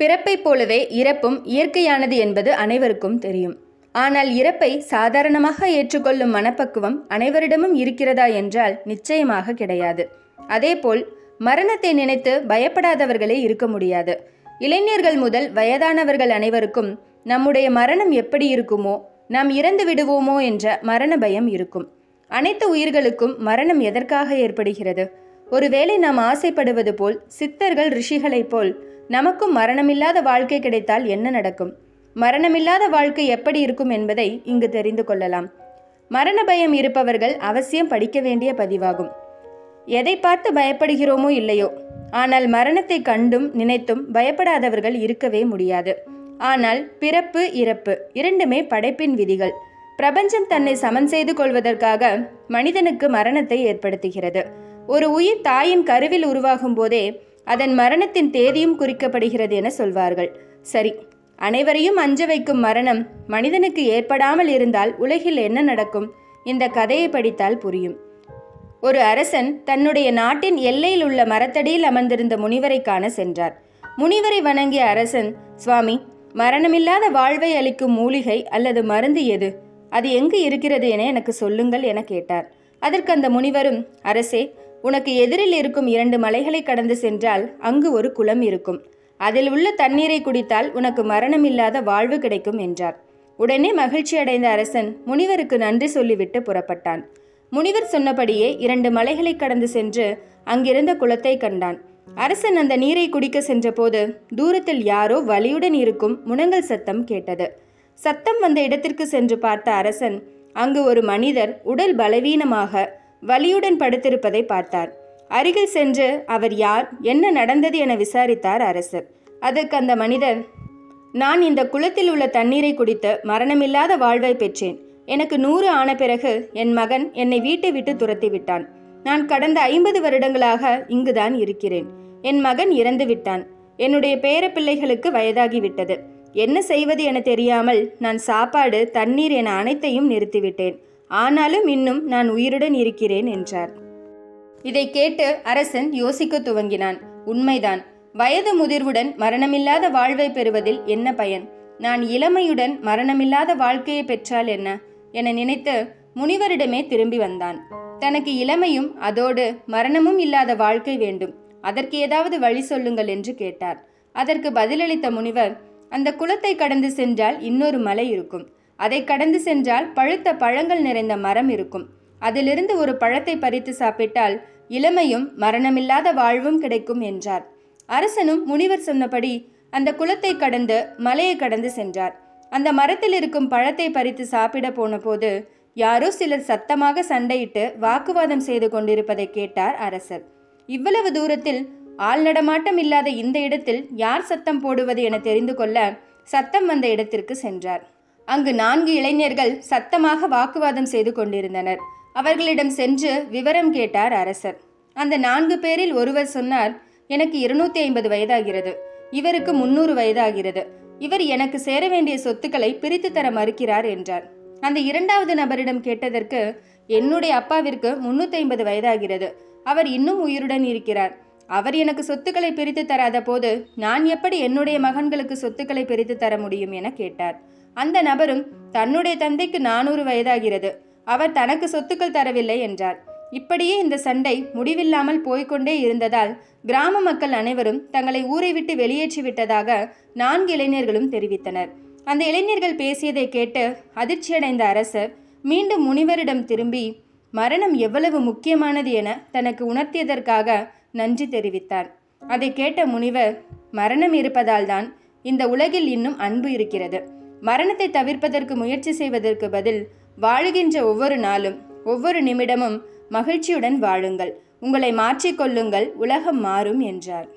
பிறப்பைப் போலவே இறப்பும் இயற்கையானது என்பது அனைவருக்கும் தெரியும். ஆனால் இறப்பை சாதாரணமாக ஏற்றுக்கொள்ளும் மனப்பக்குவம் அனைவரிடமும் இருக்கிறதா என்றால் நிச்சயமாக கிடையாது. அதேபோல் மரணத்தை நினைத்து பயப்படாதவர்களே இருக்க முடியாது. இளைஞர்கள் முதல் வயதானவர்கள் அனைவருக்கும் நம்முடைய மரணம் எப்படி இருக்குமோ நாம் இறந்து விடுவோமோ என்ற மரண பயம் இருக்கும். அனைத்து உயிர்களுக்கும் மரணம் எதற்காக ஏற்படுகிறது? ஒருவேளை நாம் ஆசைப்படுவது போல் சித்தர்கள் ரிஷிகளைப் போல் நமக்கும் மரணமில்லாத வாழ்க்கை கிடைத்தால் என்ன நடக்கும்? மரணமில்லாத வாழ்க்கை எப்படி இருக்கும் என்பதை இங்கு தெரிந்து கொள்ளலாம். மரண பயம் இருப்பவர்கள் அவசியம் படிக்க வேண்டிய பதிவாகும். எதை பார்த்து பயப்படுகிறோமோ இல்லையோ? ஆனால் மரணத்தை கண்டும் நினைத்தும் பயப்படாதவர்கள் இருக்கவே முடியாது. ஆனால் பிறப்பு இறப்பு இரண்டுமே படைப்பின் விதிகள். பிரபஞ்சம் தன்னை சமன் செய்து கொள்வதற்காக மனிதனுக்கு மரணத்தை ஏற்படுத்துகிறது. ஒரு உயிர் தாயின் கருவில் உருவாகும் போதே அதன் மரணத்தின் தேதியும் குறிக்கப்படுகிறது என சொல்வார்கள். சரி அனைவரையும் அஞ்ச வைக்கும் மரணம் மனிதனுக்கு ஏற்படாமல் இருந்தால் உலகில் என்ன நடக்கும்? இந்த கதையை படித்தால் புரியும். ஒரு அரசன் தன்னுடைய நாட்டின் எல்லையில் உள்ள மரத்தடியில் அமர்ந்திருந்த முனிவரை காண சென்றார். முனிவரை வணங்கிய அரசன் சுவாமி மரணமில்லாத வாழ்வை அளிக்கும் மூலிகை அல்லது மருந்து எது? அது எங்கு இருக்கிறது என எனக்கு சொல்லுங்கள் என கேட்டார். அதற்கு அந்த முனிவரும் அரசே உனக்கு எதிரில் இருக்கும் இரண்டு மலைகளை கடந்து சென்றால் அங்கு ஒரு குளம் இருக்கும். அதில் உள்ள தண்ணீரை குடித்தால் உனக்கு மரணமில்லாத வாழ்வு கிடைக்கும் என்றார். உடனே மகிழ்ச்சி அடைந்த அரசன் முனிவருக்கு நன்றி சொல்லிவிட்டு புறப்பட்டான். முனிவர் சொன்னபடியே இரண்டு மலைகளை கடந்து சென்று அங்கிருந்த குளத்தை கண்டான். அரசன் அந்த நீரை குடிக்க சென்றபோது தூரத்தில் யாரோ வலியுடன் இருக்கும் முனங்கல் சத்தம் கேட்டது. சத்தம் வந்த இடத்திற்கு சென்று பார்த்த அரசன் அங்கு ஒரு மனிதர் உடல் பலவீனமாக வலியுடன் படுத்திருப்பதை பார்த்தார். அருகில் சென்று அவர் யார்? என்ன நடந்தது? என விசாரித்தார் அரசர் அதற்கு அந்த மனிதர் நான் இந்த குளத்தில் உள்ள தண்ணீரை குடித்து மரணமில்லாத வாழ்வை பெற்றேன். எனக்கு நூறு ஆன பிறகு என் மகன் என்னை வீட்டை விட்டு துரத்தி விட்டான். நான் கடந்த ஐம்பது வருடங்களாக இங்குதான் இருக்கிறேன். என் மகன் இறந்து விட்டான். என்னுடைய பேரப்பிள்ளைகளுக்கு வயதாகிவிட்டது என்ன செய்வது என தெரியாமல் நான் சாப்பாடு தண்ணீர் என அனைத்தையும் நிறுத்திவிட்டேன். ஆனாலும் இன்னும் நான் உயிருடன் இருக்கிறேன் என்றார். இதை கேட்டு அரசன் யோசிக்க துவங்கினான். உண்மைதான். வயது முதிர்வுடன் மரணமில்லாத வாழ்வை பெறுவதில் என்ன பயன்? நான் இளமையுடன் மரணமில்லாத வாழ்க்கையை பெற்றால் என்ன? என நினைத்து முனிவரிடமே திரும்பி வந்தான். தனக்கு இளமையும் அதோடு மரணமும் இல்லாத வாழ்க்கை வேண்டும். அதற்கு ஏதாவது வழி சொல்லுங்கள் என்று கேட்டார். அதற்கு பதிலளித்த முனிவர் அந்த குளத்தை கடந்து சென்றால் இன்னொரு மலை இருக்கும். அதை கடந்து சென்றால் பழுத்த பழங்கள் நிறைந்த மரம் இருக்கும். அதிலிருந்து ஒரு பழத்தை பறித்து சாப்பிட்டால் இளமையும் மரணமில்லாத வாழ்வும் கிடைக்கும் என்றார். அரசனும் முனிவர் சொன்னபடி அந்த குளத்தை கடந்து மலையை கடந்து சென்றார். அந்த மரத்தில் இருக்கும் பழத்தை பறித்து சாப்பிட போனபோது யாரோ சிலர் சத்தமாக சண்டையிட்டு வாக்குவாதம் செய்து கொண்டிருப்பதை கேட்டார் அரசர். இவ்வளவு தூரத்தில் ஆள் நடமாட்டம் இல்லாத இந்த இடத்தில் யார் சத்தம் போடுவது என தெரிந்து கொள்ள சத்தம் வந்த இடத்திற்கு சென்றார். அங்கு நான்கு இளைஞர்கள் சத்தமாக வாக்குவாதம் செய்து கொண்டிருந்தனர். அவர்களிடம் சென்று விவரம் கேட்டார் அரசர். அந்த நான்கு பேரில் ஒருவர் சொன்னார் எனக்கு இருநூத்தி ஐம்பது வயதாகிறது. இவருக்கு முன்னூறு வயதாகிறது. இவர் எனக்கு சேர வேண்டிய சொத்துக்களை பிரித்து தர மறுக்கிறார் என்றார். அந்த இரண்டாவது நபரிடம் கேட்டதற்கு என்னுடைய அப்பாவிற்கு முன்னூத்தி ஐம்பது வயதாகிறது. அவர் இன்னும் உயிருடன் இருக்கிறார். அவர் எனக்கு சொத்துக்களை பிரித்து தராத போது நான் எப்படி என்னுடைய மகன்களுக்கு சொத்துக்களை பிரித்து தர முடியும் என கேட்டார். அந்த நபரும் தன்னுடைய தந்தைக்கு நானூறு வயதாகிறது. அவர் தனக்கு சொத்துக்கள் தரவில்லை என்றார். இப்படியே இந்த சண்டை முடிவில்லாமல் போய்க்கொண்டே இருந்ததால் கிராம மக்கள் அனைவரும் தங்களை ஊரை விட்டு வெளியேற்றி விட்டதாக நான்கு இளைஞர்களும் தெரிவித்தனர். அந்த இளைஞர்கள் பேசியதை கேட்டு அதிர்ச்சியடைந்த அரசர் மீண்டும் முனிவரிடம் திரும்பி மரணம் எவ்வளவு முக்கியமானது என தனக்கு உணர்த்தியதற்காக நன்றி தெரிவித்தார். அதை கேட்ட முனிவர் மரணம் இருப்பதால் தான் இந்த உலகில் இன்னும் அன்பு இருக்கிறது. மரணத்தை தவிர்ப்பதற்கு முயற்சி செய்வதற்கு பதில் வாழுகின்ற ஒவ்வொரு நாளும் ஒவ்வொரு நிமிடமும் மகிழ்ச்சியுடன் வாழுங்கள். உங்களை மாற்றிக்கொள்ளுங்கள் உலகம் மாறும் என்றார்.